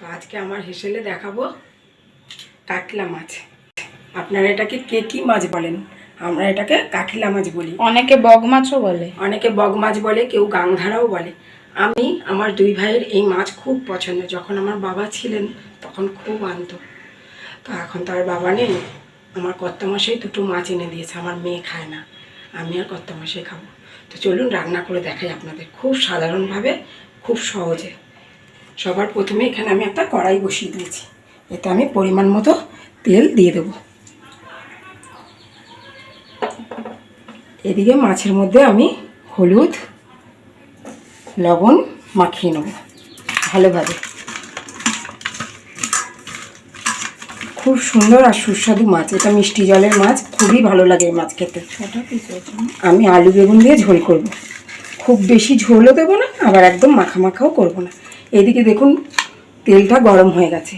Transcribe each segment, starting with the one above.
তো আজকে আমার হেসেলে দেখাবো কাতলা মাছ। আপনারা এটাকে কে কী মাছ বলেন? আমরা এটাকে কাকিলা মাছ বলি। অনেকে বগ মাছও বলে। অনেকে বগ মাছ বলে কেউ গাংধারাও বলে। আমি আমার দুই ভাইয়ের এই মাছ খুব পছন্দ। যখন আমার বাবা ছিলেন তখন খুব আনতো। তো এখন তো আর বাবা নেই। আমার কর্তামশাই দুটো মাছ এনে দিয়েছে। আমার মেয়ে খায় না। আমি আর কর্তামশাই খাব। তো চলুন রান্না করে দেখাই আপনাদের। খুব সাধারণভাবে খুব সহজে। সবার প্রথমে এখানে আমি একটা কড়াই বসিয়ে দিয়েছি। এতে আমি পরিমাণ মতো তেল দিয়ে দেবো। এদিকে মাছের মধ্যে আমি হলুদ লবণ মাখিয়ে নেব ভালোভাবে। খুব সুন্দর আর সুস্বাদু মাছ। এটা মিষ্টি জলের মাছ। খুবই ভালো লাগে এই মাছ খেতে। আমি আলু বেগুন দিয়ে ঝোল করব। খুব বেশি ঝোলও দেবো না আবার একদম মাখা মাখাও করব না। এদিকে দেখুন, তেলটা গরম হয়ে গেছে।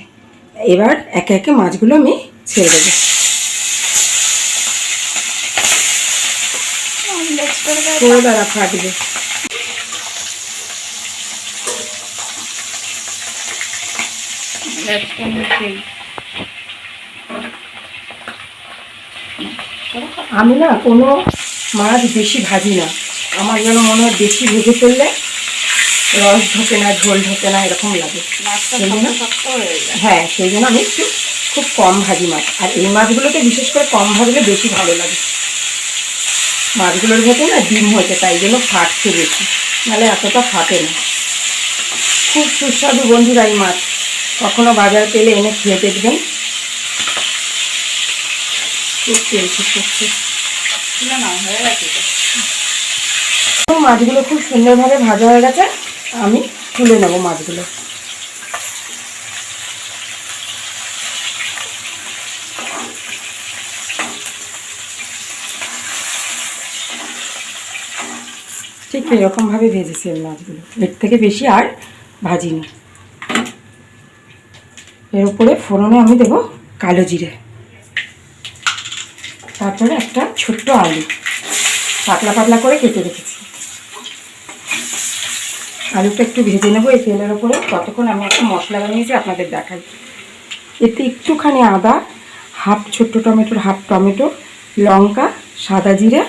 এবার একে একে মাছগুলো আমি ছেড়ে দেবো। দ্বারা ফাটবে আমি না কোনো মাছ বেশি ভাজি না। আমার যেন মনে হয় বেশি ভেজে ফেললে রস ঢোকে না ঝোল ঢোকে না এরকম লাগে। সেই জন্য- হয়ে সেই জন্য আমি একটু খুব কম ভাজি মাছ। আর এই মাছগুলোতে বিশেষ করে কম ভাজলে বেশি ভালো লাগে। মাছগুলোর ভেতরে না ডিম হয়েছে তাই জন্য ফাটছে বেশি। নাহলে এতটা ফাটে না। খুব সুস্বাদু বন্ধুরা এই মাছ। কখনো বাজার পেলে এনে খেয়ে দেখবেন। খুব তেল। তো মাছগুলো খুব সুন্দরভাবে ভাজা হয়ে গেছে। আমি তুলে নেব মাছগুলো। ঠিক এরকমভাবে ভেজেছি আমি মাছগুলো। এর থেকে বেশি আর ভাজিনি। এর উপরে ফোড়নে আমি দেবো কালো জিরে। তারপরে একটা ছোট্ট আলু। পাতলা পাতলা করে কেটে রেখেছি। আলুটা একটু ভেজে নেব, এই তেলের ওপরে। ততক্ষণ আমি একটা মশলা বানিয়েছি আপনাদের দেখাই। এতে একটুখানি আদা, হাফ ছোট্ট টমেটোর হাফ টমেটো, লঙ্কা, সাদা জিরে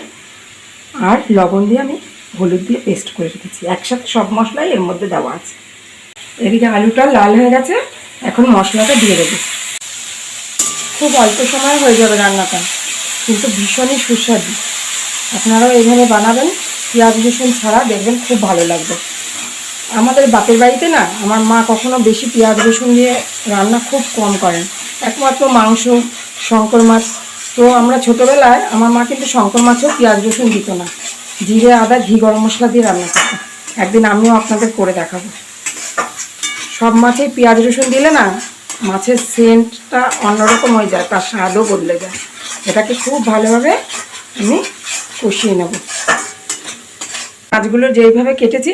আর লবণ দিয়ে আমি হলুদ দিয়ে পেস্ট করে রেখেছি। একসাথে সব মশলাই এর মধ্যে দেওয়া আছে। এদিকে আলুটা লাল হয়ে গেছে, এখন মশলাটা দিয়ে দেবো। খুব অল্প সময় হয়ে যাবে রান্নাটা, কিন্তু ভীষণই সুস্বাদু। আপনারাও এইভাবে বানাবেন, পেঁয়াজ রসুন ছাড়া দেখবেন খুব ভালো লাগবে। আমাদের বাপের বাড়িতে না আমার মা কখনো বেশি পেঁয়াজ রসুন দিয়ে রান্না খুব কম করেন একমাত্র মাংস, শঙ্কর মাছ। তো আমরা ছোটোবেলায় আমার মা কিন্তু শঙ্কর মাছেও পেঁয়াজ রসুন দিত না। জিরে, আদা, ঘি, গরম মশলা দিয়ে রান্না করতো। একদিন আমিও আপনাদের করে দেখাবো। সব মাছেই পেঁয়াজ রসুন দিলে না মাছের সেন্টটা অন্যরকম হয়ে যায়, তার স্বাদও বদলে যায়। এটাকে খুব ভালোভাবে আমি কষিয়ে নেব। মাছগুলো যেইভাবে কেটেছি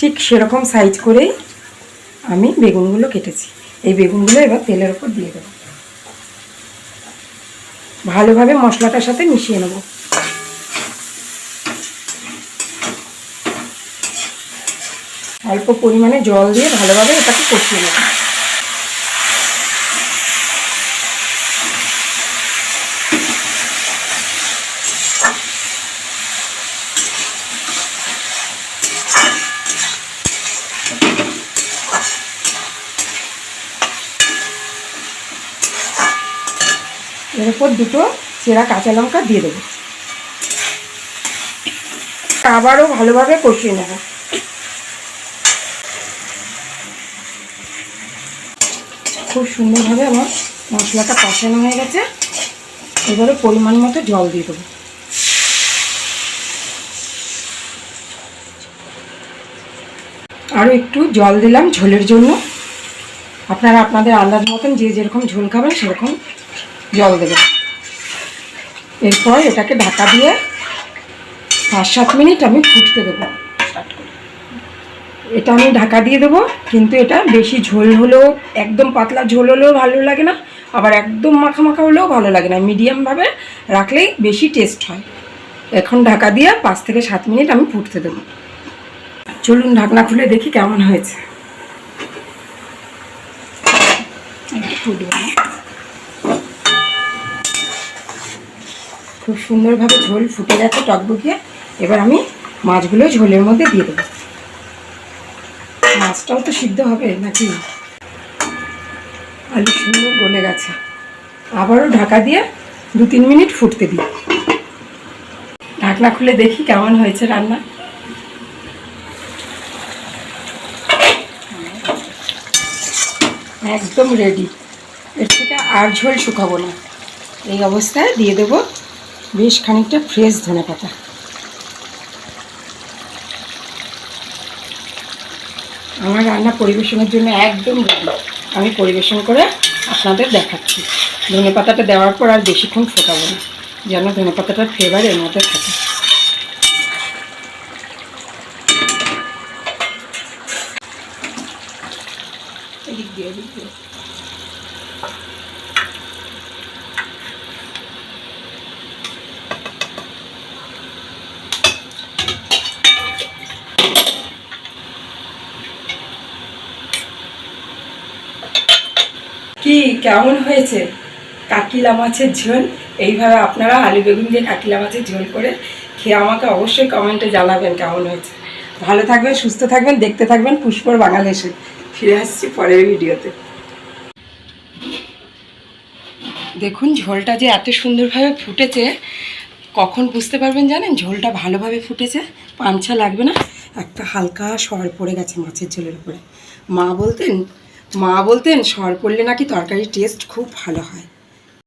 ঠিক সেরকম সাইজ করেই আমি বেগুনগুলো কেটেছি। এই বেগুনগুলো এবার তেলের ওপর দিয়ে দেবো। ভালোভাবে মশলাটার সাথে মিশিয়ে নেব। অল্প পরিমাণে জল দিয়ে ভালোভাবে এটাকে কষিয়ে নেব। এর উপর দুটো চেরা কাঁচা লঙ্কা দিয়ে দেবো। আবারও ভালোভাবে কষিয়ে নেব। খুব সুন্দরভাবে আমার মশলাটা কষানো হয়ে গেছে। এবারে পরিমাণ মতো জল দিয়ে দেবো। আরও একটু জল দিলাম ঝোলের জন্য। আপনারা আপনাদের আন্দাজ মতন যে যেরকম ঝোল খাবেন সেরকম জল দেবেন এরপর এটাকে ঢাকা দিয়ে পাঁচ সাত মিনিট আমি ফুটতে দেবো। এটা আমি ঢাকা দিয়ে দেবো, কিন্তু এটা বেশি ঝোল হলেও, একদম পাতলা ঝোল হলেও ভালো লাগে না, আবার একদম মাখা মাখা হলেও ভালো লাগে না। মিডিয়ামভাবে রাখলেই বেশি টেস্ট হয়। এখন ঢাকা দিয়ে পাঁচ থেকে সাত মিনিট আমি ফুটতে দেবো। চলুন ঢাকনা খুলে দেখি কেমন হয়েছে। ফুটবে খুব সুন্দরভাবে ঝোল ফুটে গেছে টকবগিয়ে এবার আমি মাছগুলো ঝোলের মধ্যে দিয়ে দেবো। মাছটাও তো সিদ্ধ হবে নাকি? আলু সুন্দর গলে গেছে। আবারও ঢাকা দিয়ে দু তিন মিনিট ফুটতে দিই। ঢাকনা খুলে দেখি কেমন হয়েছে রান্না। একদম রেডি এর থেকে আর ঝোল শুকাবো না। এই অবস্থায় দিয়ে দেবো বেশ খানিকটা ফ্রেশ ধনে পাতা আমার রান্না পরিবেশনের জন্য একদম রেডি আমি পরিবেশন করে আপনাদের দেখাচ্ছি। ধনে পাতাটা দেওয়ার পর আর বেশিক্ষণ ফোটাবো না, যেন ধনে পাতাটার ফ্লেভার এর মধ্যে থাকে। দিয়ে দিয়ে কি কেমন হয়েছে? কাকিলা মাছের ঝোল। এইভাবে আপনারা আলু বেগুন দিয়ে কাকিলা মাছের ঝোল করে খেয়ে আমাকে অবশ্যই কমেন্টে জানাবেন কেমন হয়েছে। ভালো থাকবেন, সুস্থ থাকবেন, দেখতে থাকবেন পুষ্পর বাংলাদেশে। ফিরে আসছি পরের ভিডিওতে। দেখুন, ঝোলটা যে এত সুন্দরভাবে ফুটেছে, কখন বুঝতে পারবেন জানেন? ঝোলটা ভালোভাবে ফুটেছে পাঞ্ছা লাগবে না। একটা হালকা সর পড়ে গেছে মাছের ঝোলের উপরে। মা বলতেন মা বলতেন সর পড়লে নাকি তরকারির টেস্ট খুব ভালো হয়।